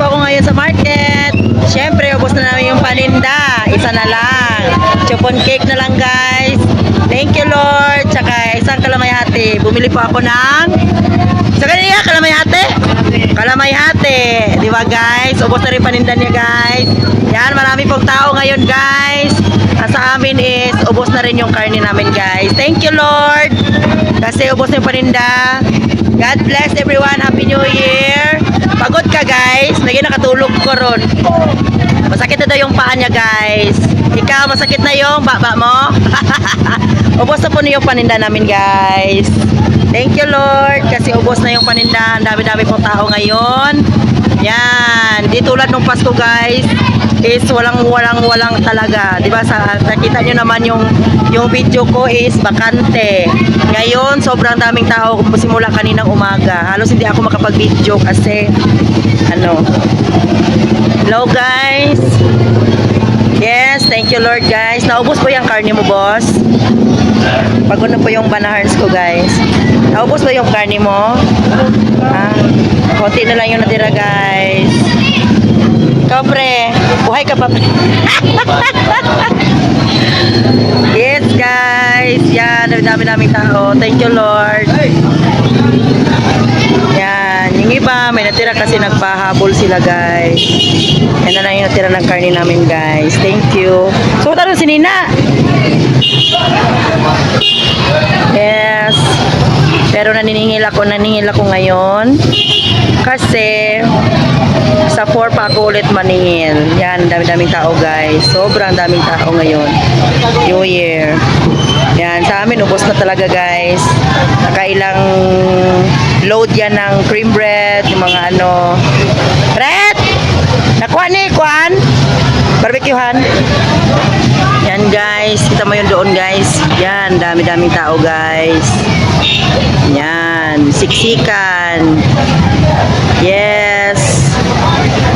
po ako ngayon sa market. Siyempre, ubos na namin yung paninda. Isa na lang. Chupon cake na lang guys. Thank you Lord. Tsaka isang kalamayate. Bumili po ako ng... Sa kanila, kalamayate? Kalamayate. Di ba guys? Ubos na rin paninda niya guys. Yan, marami pong tao ngayon guys. Ang sa amin is, ubos na rin yung karne namin guys. Thank you Lord. Kasi ubos na yung paninda. God bless everyone. Happy New Year. Nakatulog ko ron. Masakit na daw yung paa niya guys. Ikaw, masakit na yung baba mo? ubos na po yung paninda namin guys. Thank you Lord. Kasi ubos na yung paninda. Ang dami-dami pong tao ngayon. Yan. Di tulad nung Pasko guys is walang walang walang talaga. 'Di ba sa nakita niyo naman yung yung video ko is bakante. Ngayon sobrang daming tao simula kaninang umaga. Halos hindi ako makapag-video kasi ano. Hello guys. Yes, thank you Lord guys. Naubos po yung karne mo, boss. Pagod na po yung banaharns ko, guys. Naubos ba yung karne mo? Ah, konti na lang yung natira, guys. Ikaw, pre. Buhay ka pa, yes, guys. Yan, ang dami-daming tao. Thank you, Lord. Yan. Yung iba, may natira kasi nagpahabol sila, guys. Yan na lang yung natira ng karne namin, guys. Thank you. So, talo si Nina. Yes. Pero naniningil ako, naniningil ako ngayon. Kasi sa 4 pa ako ulit maningil. Yan, dami-daming tao guys. Sobrang daming tao ngayon. New Year. Yan, sa amin ubos na talaga guys. Nakailang load yan ng cream bread, yung mga ano. Red! Nakuha ni, Kwan? Barbecuehan? Yan guys, kita mo yun doon guys. Yan, dami-daming tao guys. Yan, siksikan. Yes.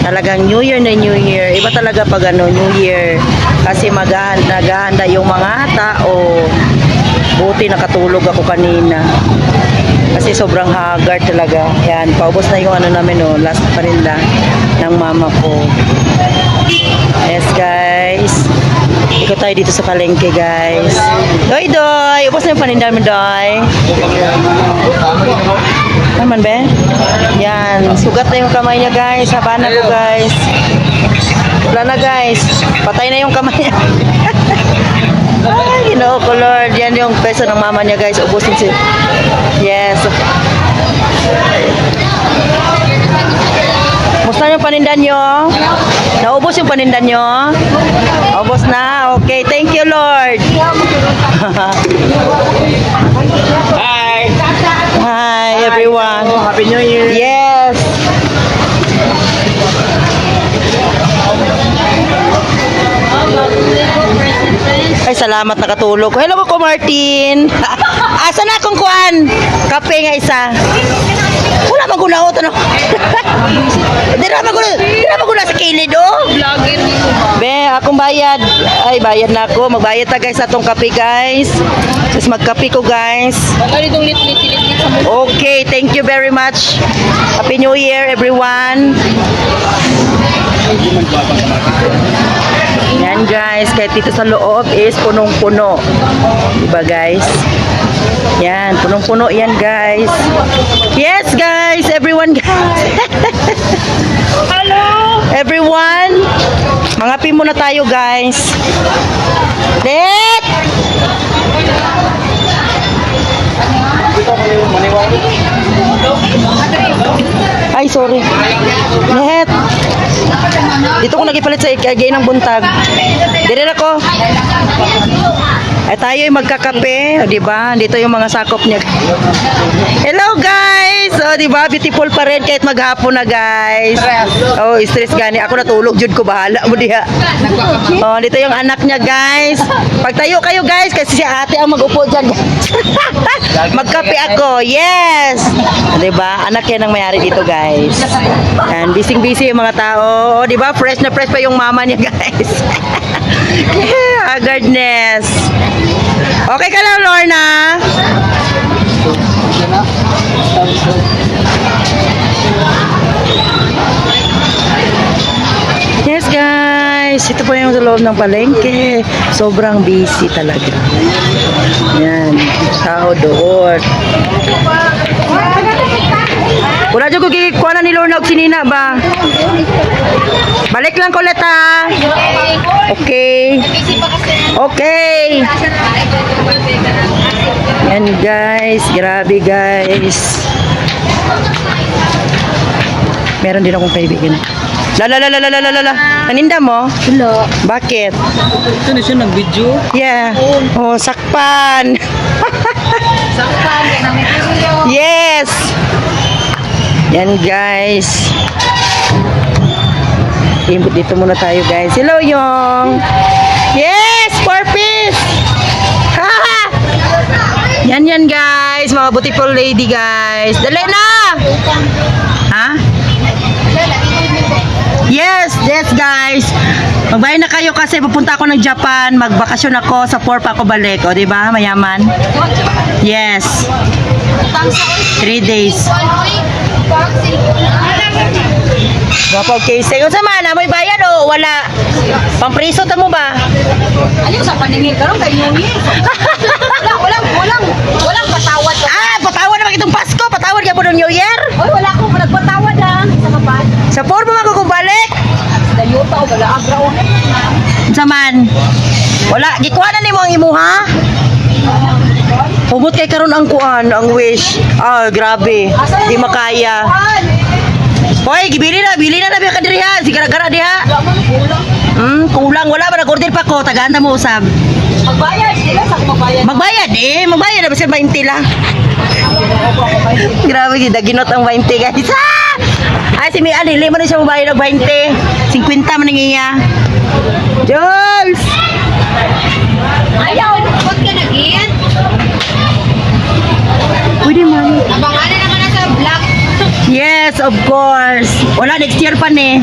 Talagang New Year na New Year. Iba talaga pag ano, New Year. Kasi maghahanda, naghahanda yung mga tao. Buti nakatulog ako kanina. Kasi sobrang haggard talaga. Yan, paubos na yung ano namin, oh, last pa rin lang ng mama ko. Yes, guys. Ikot tayo dito sa palengke, guys. Doy, doy! Ubos na yung paninda mo, doy. Naman, be? Yan. Sugat na yung kamay niya, guys. Haba na ko, guys. Wala na, guys. Patay na yung kamay niya. Ay, ginoo ko, Lord. Yan yung peso ng mama niya, guys. Ubusin si... Yes. Musta yung paninda nyo? Naubos yung paninda nyo? Ubos na? Okay. Thank you, Lord. Hi! Hi, everyone. Happy New Year! Yes. Ay, salamat nakatulog. Hello ko, Martin. Asa na akong kuan? Kape nga isa. Wala no. Di na man guna, di na man guna sa kilid oh. Vlogger ni ko ba? Be, akong bayad. Ay, bayad na ako. Magbayad ta guys sa atong kape guys. Tapos magkape ko guys. Sa Okay, thank you very much. Happy New Year, everyone. Yan guys, kahit dito sa loob is punong-puno. Diba guys? Yan, punong-puno yan guys. Yes guys, everyone guys. Hello! Everyone, mangapi muna tayo guys. Let! Ay, sorry. Net. Dito ko nagipalit sa ikagay ng buntag. Dire na. Ay tayo ay magkakape, o, di ba? Dito yung mga sakop niya. Hello guys. O di ba? Beautiful pa rin kahit maghapon na guys. Oh, stress gani. Ako natulog jud ko bahala mo diha. Oh, dito yung anak niya guys. Pagtayo kayo guys kasi si ate ang mag-upo diyan. Magkape ako. Yes. Di ba? Anak yan ang mayari dito guys. And busy-busy yung mga tao. O, di ba? Fresh na fresh pa yung mama niya guys yeah, goodness. Okay ka lang, Lorna? Yes, guys. Ito po yung sa loob ng palengke. Sobrang busy talaga. Yan. Tao doon. Wala dyan ko kikuha na ni Lorna og sinina ba? Balik lang ko leta. Okay. Okay. Yan guys, grabe guys. Meron din akong kaibigan. La la la la la la la la. Naninda mo? Wala. Bakit? Ito na siya nag-video? Yeah. Oh, sakpan. sakpan. Yes. Yan guys. Input dito muna tayo guys. Hello Yong. Yes, four piece. Ha! Yan yan guys, mga beautiful lady guys. Dali na. Ha? Yes, yes guys. Magbayad na kayo kasi pupunta ako ng Japan, magbakasyon ako sa 4 pa ako balik, o di ba? Mayaman. Yes. Three days. Wapaw case. Unsa man na may bayad o wala? Pampriso ta mo ba? Ano sa paningin karon kay Yuni? wala wala wala wala patawad. Ah, patawad naman itong Pasko, patawad gyapon ng New Year. Oy, wala ko nagpatawad ha sa kapat. Sa porma man ko kung balik. Dayo ta wala abra on. Unsa man? Wala gikuha na nimo ang imuha? Pumot kay karon ang kuan, ang wish. Ah, grabe. Di makaya. Hoy, gibili na, bili na na biya kadiri ha. Sigara-gara diha. Hmm, kulang wala ba nag-order pa ko, tagahanda mo usab. Magbayad sila sa magbayad. Magbayad eh, magbayad na basta 20 lang. Grabe gid, ginot ang 20 guys. Ah! Ay si Mian, dili man na siya magbayad ng 20. 50 man niya. Jules! Ayaw, huwag ka nagin. Pwede of course. Wala, next year pa ni.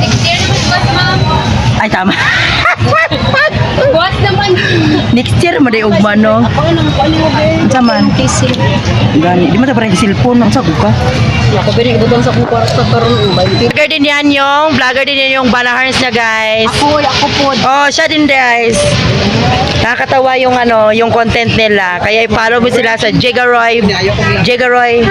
Next year ma'am. Ay, tama. Bukas naman. next year mo day ugma, no? Ako nang paliwag. Saman. Gani, di mo ta parang cellphone, ang sago ka. Ako bini ibutang sa kong kwarto karon ubay. Vlogger din yan yung, vlogger din yan yung Banaharns niya, guys. Ako, ako po. Oh, siya din guys. Nakakatawa yung ano, yung content nila. Kaya i-follow mo sila sa Jigaroy, Jigaroy,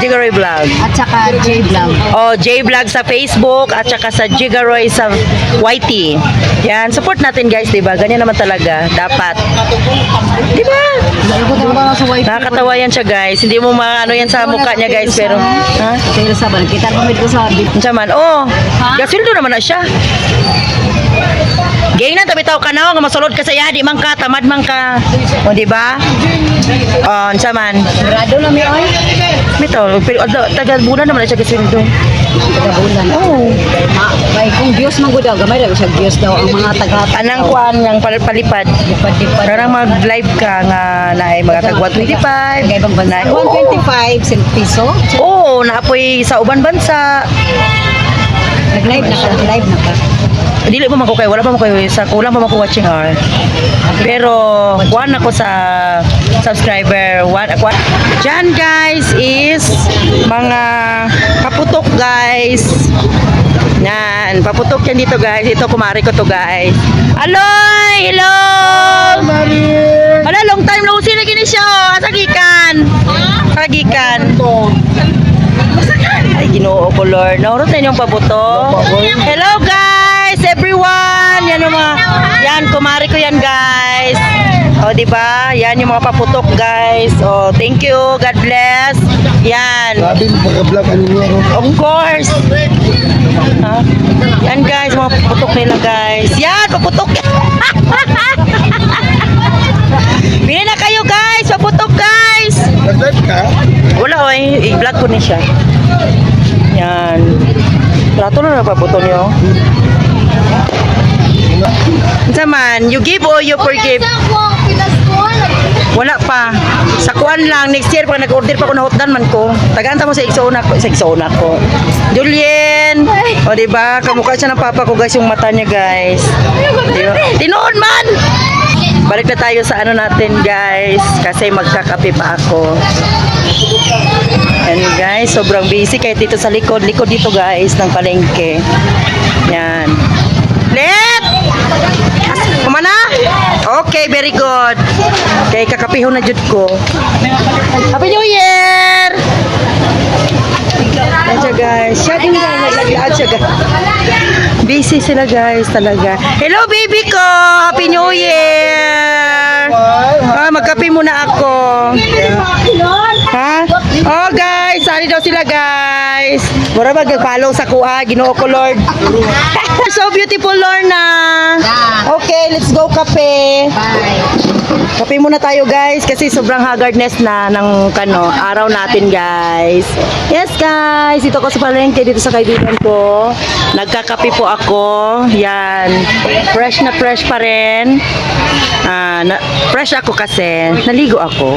Jigaroy Vlog. At saka J Vlog. Oh, J Vlog sa Facebook at saka sa Jigaroy sa YT. Yan, support natin guys, 'di ba? Ganyan naman talaga, dapat. 'Di ba? Nakakatawa yan siya guys. Hindi mo maano yan sa mukha niya guys, pero ha? Kaya sa bal, kita ko ko sa bit. Man? Oh, gasildo naman na siya. Gay na tabi tao ka na nga masulod ka sa yadi man ka, tamad man ka. O di ba? Oh, unsa man? Grado na mi oy. Mito, pero ada- taga bulan naman na siya gasildo. Taga bulan. Oh. Ma, kay kung Dios man gud daw gamay daw siya Dios daw ang mga taga Anang kuan ng pal- palipad. Lipad-lipad. Parang mag-live ka nga na ay mga tagwa 25. Kay ibang bansa. Na- Oo. 125 sil piso. Oo, naapoy sa uban bansa. Nag-live na ka, live na ka. Dili pa man ko kay wala pa man ko sa kulang pa man ko watching hour. Pero kuan ako sa subscriber. One, kuan. Diyan guys is mga kaputok guys. Yan, paputok yan dito guys. Ito kumari ko to guys. Aloy! Hello! Wala, long time no see na gini siya. oh. Asa gikan? Asa gikan? Ay, ginoo ko, Lord. Naurot na inyong pabuto. Hello, guys! Everyone! Yan yung mga... Yan, kumari ko yan, guys. O, di ba? Yan yung mga paputok, guys. O, thank you. God bless. Yan. Sabi ano niya ro. Of course. Ha? Yan, guys. Mga paputok nila, guys. Yan, paputok. Bili na kayo, guys. Paputok, guys. Nag-live ka? Wala oy, i-vlog ko ni siya. Yan. Trato na napaputo niyo. Unsa you give or you forgive? Wala pa. Sa kuan lang next year pag nag-order pa ko na hotdan man ko. Tagaanta mo sa igsoona ko, sa igsoona ko. Julien. O di ba? Kamukha siya ng papa ko guys yung mata niya guys. Di ba? Tinuod man. Balik na tayo sa ano natin guys kasi magkakape pa ako. And guys, sobrang busy kahit dito sa likod. Likod dito guys ng palengke. Yan. As- Kumana? Okay, very good. Okay, kakapihon na jud ko. Happy New Year! Ayan siya guys. Siya din guys. Naglagaan siya guys. Busy sila guys talaga. Hello baby ko! Happy New Year! Ah, magkape muna ako. Ha? Oh guys, sali daw sila guys. Mura ba follow sa kuha, Ginoo ko Lord. so beautiful Lorna. Okay, let's go kape. Kape muna tayo guys kasi sobrang haggardness na ng kano, araw natin guys. Yes guys, ito ko sa palengke dito sa kaibigan ko. Nagkakape po ako. Yan. Fresh na fresh pa rin. Ah, na, fresh ako kasi naligo ako.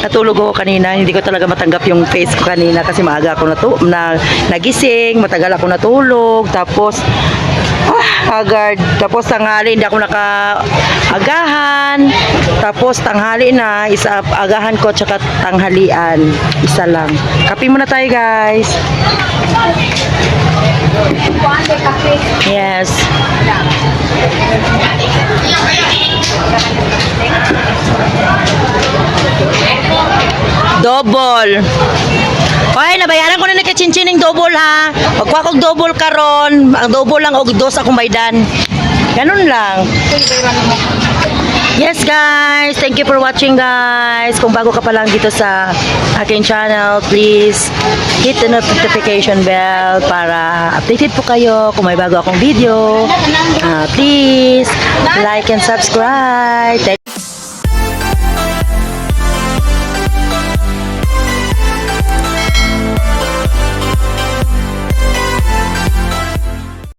Natulog ako kanina, hindi ko talaga matanggap yung face ko kanina kasi maaga ako natu na nagising, matagal ako natulog, tapos ah, haggard. Tapos tanghali hindi ako nakaagahan. Tapos tanghali na, isa agahan ko tsaka tanghalian. Isa lang. Kape muna tayo guys. Yes. Double. Hoy, nabayaran ko na ni kachinchining double ha. Pagkuha kog double karon, ang double lang og dos akong baydan. Ganun lang. Yes guys, thank you for watching guys. Kung bago ka pa lang dito sa aking channel, please hit the notification bell para updated po kayo kung may bago akong video. Ah, please like and subscribe. Thank